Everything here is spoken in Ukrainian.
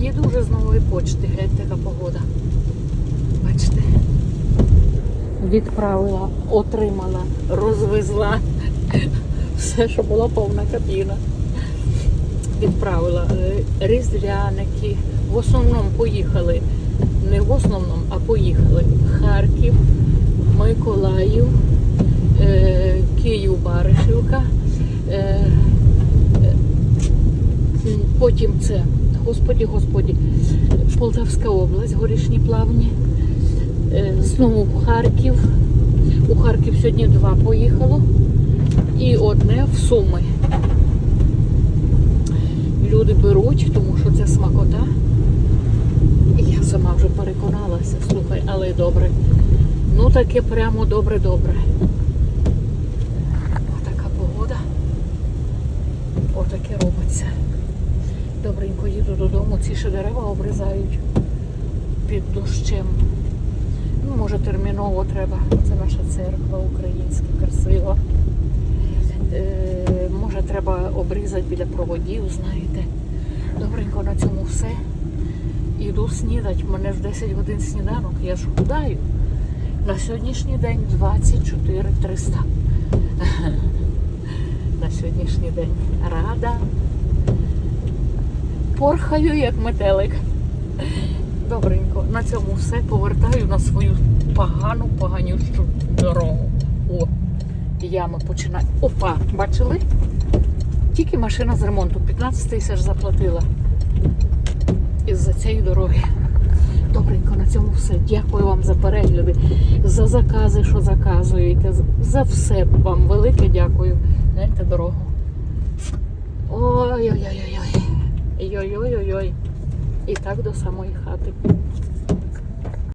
Їду вже з нової почти, гляньте, яка погода. Бачите? Відправила, отримала, розвезла все, що була повна кабіна. Відправила е, різдвяники. В основному поїхали. Не в основному, а поїхали. Харків, Миколаїв, е, Київ, Баришівка. Е, Потім це, господі, господі, Полтавська область, горішні плавні. Е, Знову в Харків. У Харків сьогодні два поїхало. І одне в Суми. Люди беруть, тому що це смакота. Я сама вже переконалася, слухай, але добре. Ну таке прямо добре-добре. Отака погода. Отаке робиться. Добренько їду додому, ці ще дерева обрізають під дощем. Ну, може, терміново треба. Це наша церква українська, красива. Е, може, треба обрізати біля проводів, знаєте. Добренько на цьому все. Іду снідати. У мене ж 10 годин сніданок, я ж худаю. На сьогоднішній день 24 300. На сьогоднішній день рада. Порхаю, як метелик. Добренько, на цьому все повертаю на свою погану, поганющу дорогу. О, ями починаю. Опа, бачили? Тільки машина з ремонту 15 тисяч заплатила із-за цієї дороги. Добренько, на цьому все. Дякую вам за перегляди, за закази, що заказуєте. За все вам велике дякую. Гляньте дорогу. Ой-ой-ой-ой. Ой-ой-ой-ой. І так до самої хати.